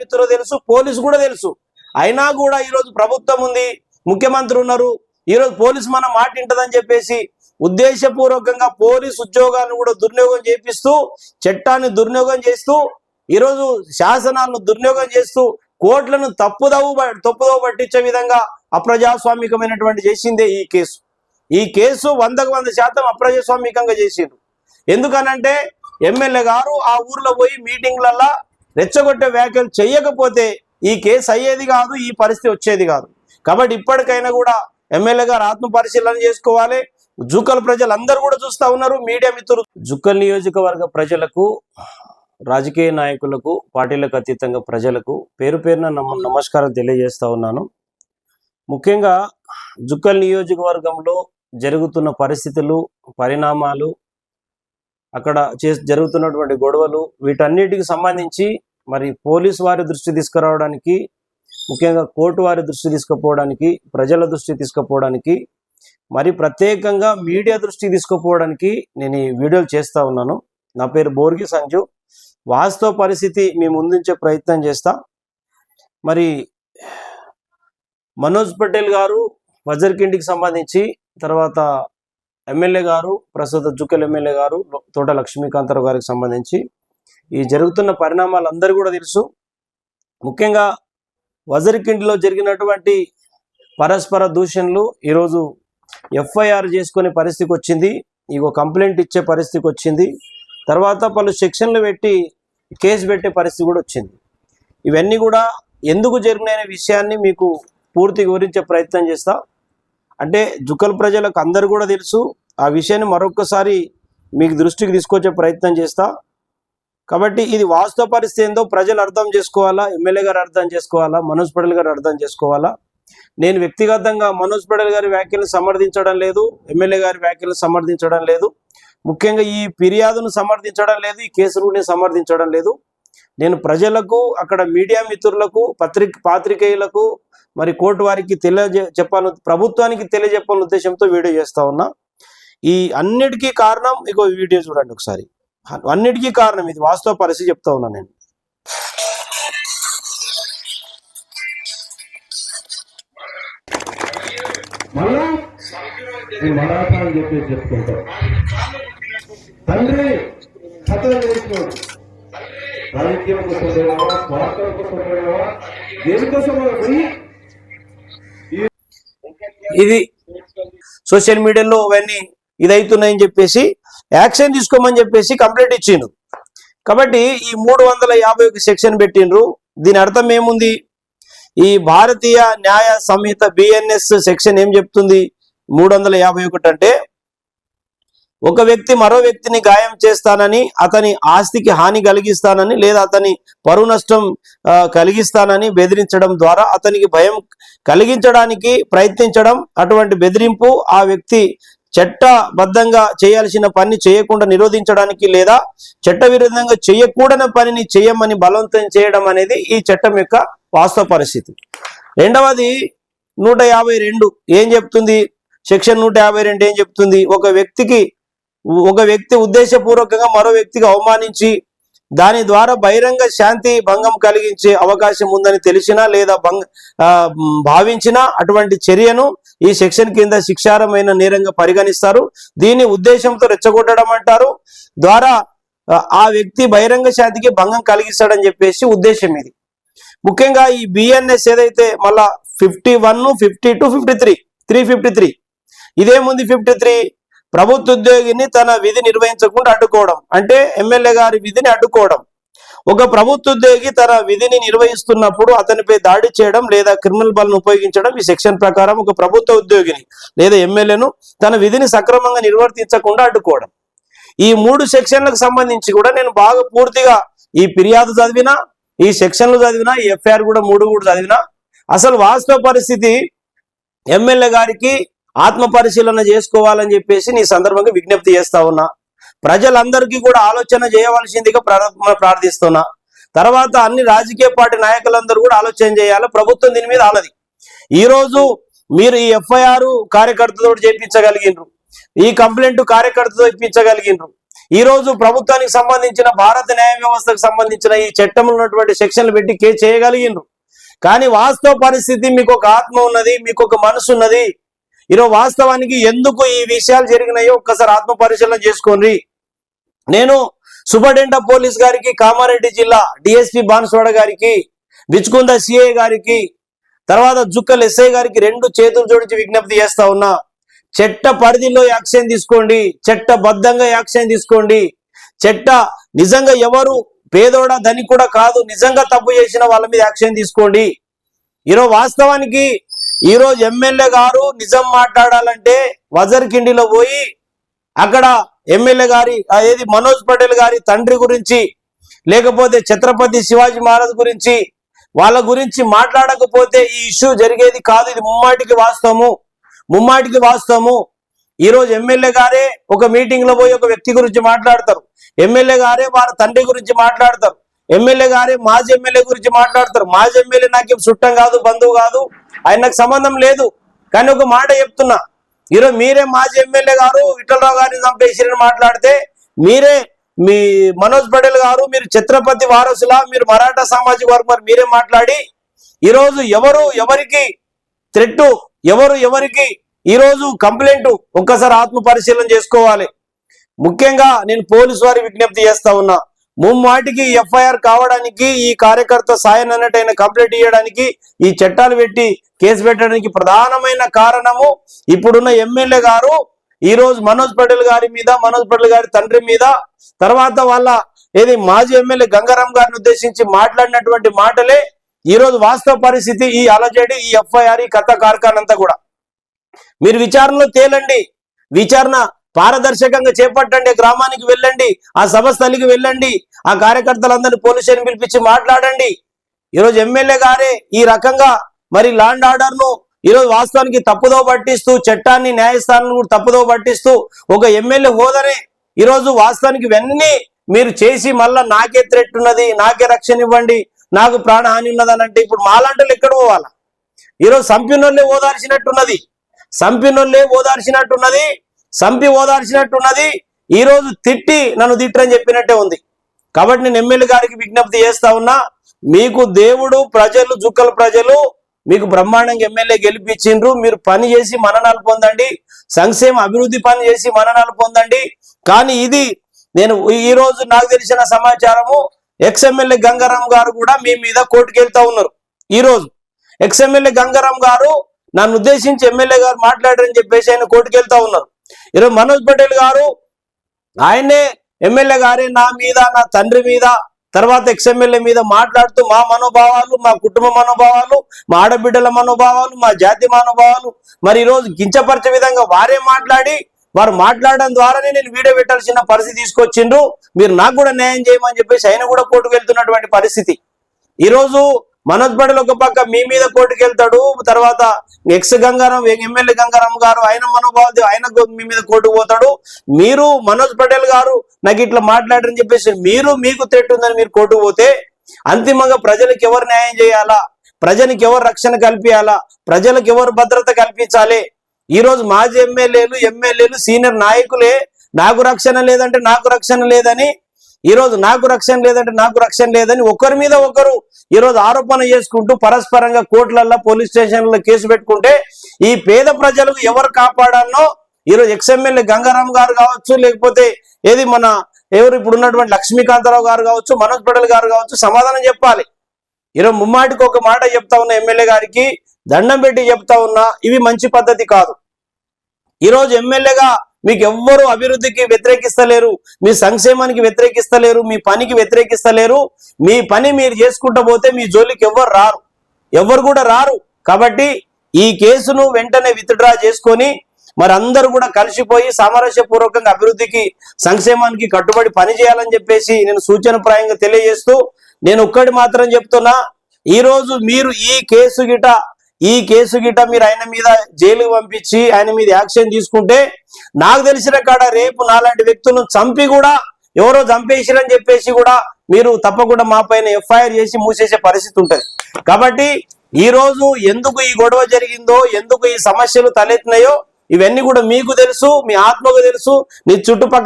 మిత్రులు తెలుసు పోలీసు కూడా తెలుసు. అయినా కూడా ఈరోజు ప్రభుత్వం ఉంది ముఖ్యమంత్రి ఉన్నారు. ఈరోజు పోలీసు మన మాట వింటదని చెప్పేసి ఉద్దేశపూర్వకంగా పోలీస్ ఉద్యోగాన్ని కూడా దుర్వినియోగం చేపిస్తూ చట్టాన్ని దుర్వినియోగం చేస్తూ ఈరోజు శాసనాలను దుర్వినియోగం చేస్తూ కోట్లను తప్పుదవు తప్పుదవ పట్టించే విధంగా అప్రజాస్వామికమైనటువంటి చేసిందే ఈ కేసు. ఈ కేసు వందకు వంద శాతం అప్రజాస్వామికంగా చేసిండ్రు. ఎందుకనంటే ఎమ్మెల్యే గారు ఆ ఊర్లో పోయి మీటింగ్లల్లో రెచ్చగొట్టే వ్యాఖ్యలు చేయకపోతే ఈ కేసు అయ్యేది కాదు ఈ పరిస్థితి వచ్చేది కాదు. కాబట్టి ఇప్పటికైనా కూడా ఎమ్మెల్యే గారు ఆత్మ పరిశీలన చేసుకోవాలి. జుక్కల్ ప్రజలందరూ కూడా చూస్తా ఉన్నారు. మీడియా మిత్రులు. జుక్కల్ నియోజకవర్గ ప్రజలకు రాజకీయ నాయకులకు పార్టీలకు అతీతంగా ప్రజలకు పేరు పేరున నమ్మ నమస్కారం తెలియజేస్తా ఉన్నాను. ముఖ్యంగా జుక్కల్ నియోజకవర్గంలో జరుగుతున్న పరిస్థితులు పరిణామాలు అక్కడ చే జరుగుతున్నటువంటి గొడవలు వీటన్నిటికి సంబంధించి మరి పోలీస్ వారి దృష్టి తీసుకురావడానికి ముఖ్యంగా కోర్టు వారి దృష్టి తీసుకుపోవడానికి ప్రజల దృష్టి తీసుకుపోవడానికి మరి ప్రత్యేకంగా మీడియా దృష్టి తీసుకుపోవడానికి నేను ఈ వీడియోలు చేస్తా ఉన్నాను. నా పేరు బోర్గి సంజు. వాస్తవ పరిస్థితి మేము ముందుంచే ప్రయత్నం చేస్తా. మరి మనోజ్ పటేల్ గారు వజర్కిండికి సంబంధించి తర్వాత ఎమ్మెల్యే గారు ప్రస్తుత జుక్కల్ ఎమ్మెల్యే గారు తోట లక్ష్మీకాంతరావు గారికి సంబంధించి ఈ జరుగుతున్న పరిణామాలు అందరూ కూడా తెలుసు. ముఖ్యంగా వజరికిండిలో జరిగినటువంటి పరస్పర దూషణలు ఈరోజు ఎఫ్ఐఆర్ చేసుకునే పరిస్థితికి వచ్చింది. ఇగో కంప్లైంట్ ఇచ్చే పరిస్థితికి వచ్చింది. తర్వాత పలు సెక్షన్లు పెట్టి కేసు పెట్టే పరిస్థితి కూడా వచ్చింది. ఇవన్నీ కూడా ఎందుకు జరిగినాయనే విషయాన్ని మీకు పూర్తి వివరించే ప్రయత్నం చేస్తా. అంటే జుకల్ ప్రజలకు అందరు కూడా తెలుసు. ఆ విషయాన్ని మరొకసారి మీకు దృష్టికి తీసుకొచ్చే ప్రయత్నం చేస్తా. కాబట్టి ఇది వాస్తవ పరిస్థితి ఏందో ప్రజలు అర్థం చేసుకోవాలా? ఎమ్మెల్యే గారు అర్థం చేసుకోవాలా? మనోజ్ పటేల్ గారు అర్థం చేసుకోవాలా? నేను వ్యక్తిగతంగా మనోజ్ పటేల్ గారి వ్యాఖ్యలను సమర్థించడం లేదు ఎమ్మెల్యే గారి వ్యాఖ్యలను సమర్థించడం లేదు. ముఖ్యంగా ఈ ఫిర్యాదును సమర్థించడం లేదు ఈ కేసును సమర్థించడం లేదు. నేను ప్రజలకు అక్కడ మీడియా మిత్రులకు పత్రిక పాత్రికేయులకు మరి కోర్టు వారికి తెలియజే చెప్పాలను ప్రభుత్వానికి తెలియజెప్పాలని ఉద్దేశంతో వీడియో చేస్తా ఉన్నా. ఈ అన్నిటికీ కారణం ఇగో వీడియో చూడండి ఒకసారి. అన్నిటికీ కారణం ఇది. వాస్తవ పరిస్థితి చెప్తా ఉన్నా నేను. తండ్రి కథలు నేర్చుకోడు. రాజకీయం కోసం పోయినావా? స్వార్థం కోసం పోయినావా? దేనికోసం పోయి ఇది సోషల్ మీడియాలో అవన్నీ ఇదవుతున్నాయని చెప్పేసి యాక్షన్ తీసుకోమని చెప్పేసి కంప్లైంట్ ఇచ్చిండు కాబట్టి ఈ మూడు వందల యాభై ఒక సెక్షన్ పెట్టిండ్రు. దీని అర్థం ఏముంది? ఈ భారతీయ న్యాయ సంహిత బిఎన్ఎస్ సెక్షన్ ఏం చెప్తుంది? మూడు వందల యాభై ఒకటి అంటే ఒక వ్యక్తి మరో వ్యక్తిని గాయం చేస్తానని అతని ఆస్తికి హాని కలిగిస్తానని లేదా అతని పరువు నష్టం కలిగిస్తానని బెదిరించడం ద్వారా అతనికి భయం కలిగించడానికి ప్రయత్నించడం అటువంటి బెదిరింపు ఆ వ్యక్తి చట్టబద్ధంగా చేయాల్సిన పని చేయకుండా నిరోధించడానికి లేదా చట్టవిరుద్ధంగా చేయకూడని పనిని చేయమని బలవంతం చేయడం అనేది ఈ చట్టం యొక్క వాస్తవ పరిస్థితి. రెండవది నూట యాభై రెండు ఏం చెప్తుంది? సెక్షన్ నూట యాభై రెండు ఏం చెప్తుంది? ఒక వ్యక్తికి ఒక వ్యక్తి ఉద్దేశపూర్వకంగా మరో వ్యక్తికి అవమానించి దాని ద్వారా బహిరంగ శాంతి భంగం కలిగించే అవకాశం ఉందని తెలిసినా లేదా భంగ భావించినా అటువంటి చర్యను ఈ సెక్షన్ కింద శిక్షారమైన నేరంగా పరిగణిస్తారు. దీని ఉద్దేశంతో రెచ్చగొట్టడం అంటారు. ద్వారా ఆ, వ్యక్తి బహిరంగ శాంతికి భంగం కలిగిస్తాడని చెప్పేసి ఉద్దేశం ఇది. ముఖ్యంగా ఈ బిఎన్ఎస్ ఏదైతే మళ్ళా fifty one fifty two fifty three three fifty three ఇదేముంది fifty three? ప్రభుత్వ ఉద్యోగిని తన విధి నిర్వహించకుండా అడ్డుకోవడం. అంటే ఎమ్మెల్యే గారి విధిని అడ్డుకోవడం. ఒక ప్రభుత్వ ఉద్యోగి తన విధిని నిర్వహిస్తున్నప్పుడు అతనిపై దాడి చేయడం లేదా క్రిమినల్ బలను ఉపయోగించడం ఈ సెక్షన్ ప్రకారం ఒక ప్రభుత్వ ఉద్యోగిని లేదా ఎమ్మెల్యేను తన విధిని సక్రమంగా నిర్వర్తించకుండా అడ్డుకోవడం. ఈ మూడు సెక్షన్లకు సంబంధించి కూడా నేను బాగా పూర్తిగా ఈ ఫిర్యాదు చదివినా ఈ సెక్షన్లు చదివినా ఈ ఎఫ్ఐఆర్ కూడా మూడు కూడా చదివినా అసలు వాస్తవ పరిస్థితి ఎమ్మెల్యే గారికి ఆత్మ పరిశీలన చేసుకోవాలని చెప్పేసి నీ సందర్భంగా విజ్ఞప్తి చేస్తా ఉన్నా. ప్రజలందరికీ కూడా ఆలోచన చేయవలసిందిగా ప్రార్థిస్తున్నా. తర్వాత అన్ని రాజకీయ పార్టీ నాయకులందరూ కూడా ఆలోచన చేయాలి. ప్రభుత్వం దీని మీద ఆలది. ఈ రోజు మీరు ఈ ఎఫ్ఐఆర్ కార్యకర్తతో చేయించగలిగినరు. ఈ కంప్లైంట్ కార్యకర్తతో ఇప్పించగలిగినరు ఈ రోజు ప్రభుత్వానికి సంబంధించిన భారత న్యాయ వ్యవస్థకు సంబంధించిన ఈ చట్టంలో ఉన్నటువంటి సెక్షన్లు పెట్టి కే చేయగలిగినరు. కానీ వాస్తవ పరిస్థితి మీకు ఒక ఆత్మ ఉన్నది మీకు ఒక మనసు ఉన్నది. ఈరోజు వాస్తవానికి ఎందుకు ఈ విషయాలు జరిగినాయో ఒక్కసారి ఆత్మ పరిశీలన చేసుకోండి. నేను సూపరింటెండెంట్ ఆఫ్ పోలీస్ గారికి కామారెడ్డి జిల్లా డిఎస్పి బాన్స్వాడ గారికి బిచ్కుంద సిఐ గారికి తర్వాత జుక్కల్ ఎస్ఐ గారికి రెండు చేతులు జోడించి విజ్ఞప్తి చేస్తా ఉన్నా. చెట్ట పరిధిలో యాక్షన్ తీసుకోండి. చట్టబద్ధంగా యాక్షన్ తీసుకోండి. చెట్ట నిజంగా ఎవరు పేదోడ ధని కూడా కాదు నిజంగా తప్పు చేసిన వాళ్ళ మీద యాక్షన్ తీసుకోండి. ఈరోజు వాస్తవానికి ఈరోజు ఎమ్మెల్యే గారు నిజం మాట్లాడాలంటే వజర్ కిండిలో పోయి అక్కడ ఎమ్మెల్యే గారి ఏది మనోజ్ పటేల్ గారి తండ్రి గురించి లేకపోతే ఛత్రపతి శివాజీ మహారాజ్ గురించి వాళ్ళ గురించి మాట్లాడకపోతే ఈ ఇష్యూ జరిగేది కాదు. ఇది ముమ్మాటికి వాస్తవము. ముమ్మాటికి వాస్తవము. ఈ రోజు ఎమ్మెల్యే గారే ఒక మీటింగ్లో పోయి ఒక వ్యక్తి గురించి మాట్లాడతారు. ఎమ్మెల్యే గారే వాళ్ళ తండ్రి గురించి మాట్లాడతారు. ఎమ్మెల్యే గారే మాజీ ఎమ్మెల్యే గురించి మాట్లాడతారు. మాజీ ఎమ్మెల్యే నాకేం చుట్టం కాదు బంధువు కాదు. ఆయన నాకు సంబంధం లేదు. కానీ ఒక మాట చెప్తున్నా. ఈరోజు మీరే మాజీ ఎమ్మెల్యే గారు విఠలరావు గారిని చంపేసిరని మాట్లాడితే మీరే మీ మనోజ్ పటేల్ గారు మీరు ఛత్రపతి వారసులా మీరు మరాఠా సామాజిక వర్గం మరి మీరే మాట్లాడి ఈరోజు ఎవరు ఎవరికి థ్రెట్ ఎవరు ఎవరికి ఈరోజు కంప్లైంట్ ఒక్కసారి ఆత్మ పరిశీలన చేసుకోవాలి. ముఖ్యంగా నేను పోలీసు వారి విజ్ఞప్తి చేస్తా ఉన్నా. ముమ్మాటికి ఎఫ్ఐఆర్ కావడానికి ఈ కార్యకర్త సాయం అన్నట్టయిన కంప్లీట్ ఇవ్వడానికి ఈ చట్టాలు పెట్టి కేసు పెట్టడానికి ప్రధానమైన కారణము ఇప్పుడున్న ఎమ్మెల్యే గారు ఈ రోజు మనోజ్ పటేల్ గారి మీద మనోజ్ పటేల్ గారి తండ్రి మీద తర్వాత వాళ్ళ ఏది మాజీ ఎమ్మెల్యే గంగారాం గారిని ఉద్దేశించి మాట్లాడినటువంటి మాటలే ఈ రోజు వాస్తవ పరిస్థితి ఈ అలజడి ఈ ఎఫ్ఐఆర్ ఈ కథ కార్ఖానంతా కూడా. మీరు విచారణలో తేలండి. విచారణ పారదర్శకంగా చేపట్టండి గ్రామానికి వెళ్ళండి ఆ సంస్థలకి వెళ్ళండి ఆ కార్యకర్తలందరినీ పోలీస్ పిలిపించి మాట్లాడండి. ఈరోజు ఎమ్మెల్యే గారే ఈ రకంగా మరి లాండ్ ఆర్డర్ను ఈరోజు వాస్తవానికి తప్పుదో పట్టిస్తూ చట్టాన్ని న్యాయస్థానాన్ని కూడా తప్పుదో పట్టిస్తూ ఒక ఎమ్మెల్యే హోదానే ఈరోజు వాస్తవానికి ఇవన్నీ మీరు చేసి మళ్ళా నాకే థ్రెట్ ఉన్నది నాకే రక్షణ ఇవ్వండి నాకు ప్రాణహాని ఉన్నదని అంటే ఇప్పుడు మాలాంటలు ఎక్కడ పోవాలా? ఈరోజు సంపినోళ్ళే ఓదార్చినట్టున్నది సంపినోళ్ళే ఓదార్చినట్టున్నది సంపి ఓదార్చినట్టున్నది. ఈ రోజు తిట్టి నన్ను తిట్టని చెప్పినట్టే ఉంది. కాబట్టి నేను ఎమ్మెల్యే గారికి విజ్ఞప్తి చేస్తా ఉన్నా మీకు దేవుడు ప్రజలు జుక్కల ప్రజలు మీకు బ్రహ్మాండంగా ఎమ్మెల్యే గెలిపించిండ్రు. మీరు పని చేసి మననాలు పొందండి. సంక్షేమ అభివృద్ధి పని చేసి మననాలు పొందండి. కానీ ఇది నేను ఈ రోజు నాకు తెలిసిన సమాచారము ఎక్స్ఎమ్మెల్యే గంగారాం గారు కూడా మీ మీద కోర్టుకెళ్తా ఉన్నారు. ఈ రోజు గంగారాం గారు నన్ను ఉద్దేశించి ఎమ్మెల్యే గారు మాట్లాడారని చెప్పేసి ఆయన కోర్టుకెళ్తా ఉన్నారు. ఈరోజు మనోజ్ పటేల్ గారు ఆయనే ఎమ్మెల్యే గారే నా మీద నా తండ్రి మీద తర్వాత ఎక్స్ఎమ్మెల్యే మీద మాట్లాడుతూ మా మనోభావాలు మా కుటుంబ మనోభావాలు మా ఆడబిడ్డల మనోభావాలు మా జాతి మనోభావాలు మరి ఈరోజు కించపరిచే విధంగా వారే మాట్లాడి వారు మాట్లాడడం ద్వారానే నేను వీడియో పెట్టాల్సిన పరిస్థితి తీసుకొచ్చిండ్రు. మీరు నాకు కూడా న్యాయం చేయమని చెప్పేసి ఆయన కూడా కోర్టుకు వెళ్తున్నటువంటి పరిస్థితి. ఈ రోజు మనోజ్ పటేల్ ఒక పక్క మీ మీద కోర్టుకు వెళ్తాడు తర్వాత ఎక్స్ గంగారాం ఎమ్మెల్యే గంగారాం గారు ఆయన మనోభావతి ఆయన మీ మీద కోర్టుకు పోతాడు. మీరు మనోజ్ పటేల్ గారు నాకు ఇట్లా మాట్లాడరని చెప్పేసి మీరు మీకు థ్రెట్ ఉందని మీరు కోర్టుకు పోతే అంతిమంగా ప్రజలకు ఎవరు న్యాయం చేయాలా? ప్రజలకు ఎవరు రక్షణ కల్పించాలా? ప్రజలకు ఎవరు భద్రత కల్పించాలి? ఈ రోజు మాజీ ఎమ్మెల్యేలు ఎమ్మెల్యేలు సీనియర్ నాయకులే నాకు రక్షణ లేదంటే నాకు రక్షణ లేదని ఈరోజు నాకు రక్షణ లేదంటే నాకు రక్షణ లేదని ఒకరి మీద ఒకరు ఈ రోజు ఆరోపణ చేసుకుంటూ పరస్పరంగా కోర్టులల్లో పోలీస్ స్టేషన్లలో కేసు పెట్టుకుంటే ఈ పేద ప్రజలకు ఎవరు కాపాడానో ఈ రోజు ఎక్స్ఎమ్మెల్యే గంగారాం గారు కావచ్చు లేకపోతే ఏది మన ఎవరు ఇప్పుడు ఉన్నటువంటి లక్ష్మీకాంతరావు గారు కావచ్చు మనోజ్ పటేల్ గారు కావచ్చు సమాధానం చెప్పాలి. ఈరోజు ముమ్మాటికి ఒక మాట చెప్తా ఉన్న ఎమ్మెల్యే గారికి దండం పెట్టి చెప్తా ఉన్నా ఇవి మంచి పద్ధతి కాదు. ఈరోజు ఎమ్మెల్యేగా మీకు ఎవ్వరు అభివృద్ధికి వ్యతిరేకిస్తలేరు మీ సంక్షేమానికి వ్యతిరేకిస్తలేరు మీ పనికి వ్యతిరేకిస్తలేరు. మీ పని మీరు చేసుకుంటూ పోతే మీ జోలికి ఎవ్వరు రారు. ఎవ్వరు కూడా రారు. కాబట్టి ఈ కేసును వెంటనే విత్డ్రా చేసుకొని మరి అందరూ కూడా కలిసిపోయి సామరస్యపూర్వకంగా అభివృద్ధికి సంక్షేమానికి కట్టుబడి పని చేయాలని చెప్పేసి నేను సూచనప్రాయంగా తెలియజేస్తూ నేను ఒక్కటి మాత్రం చెప్తున్నా. ఈ రోజు మీరు ఈ కేసు గిట ఈ కేసు గిట మీరు ఆయన మీద జైలుకు పంపించి ఆయన మీద యాక్షన్ తీసుకుంటే నాకు తెలిసిన కాడ రేపు నాలాంటి వ్యక్తులను చంపి కూడా ఎవరో చంపేసిరని చెప్పేసి కూడా మీరు తప్పకుండా మా పైన ఎఫ్ఐఆర్ చేసి మూసేసే పరిస్థితి ఉంటుంది. కాబట్టి ఈ రోజు ఎందుకు ఈ గొడవ జరిగిందో ఎందుకు ఈ సమస్యలు తలెత్తినాయో ఇవన్నీ కూడా మీకు తెలుసు మీ ఆత్మకు తెలుసు మీ చుట్టుపక్కల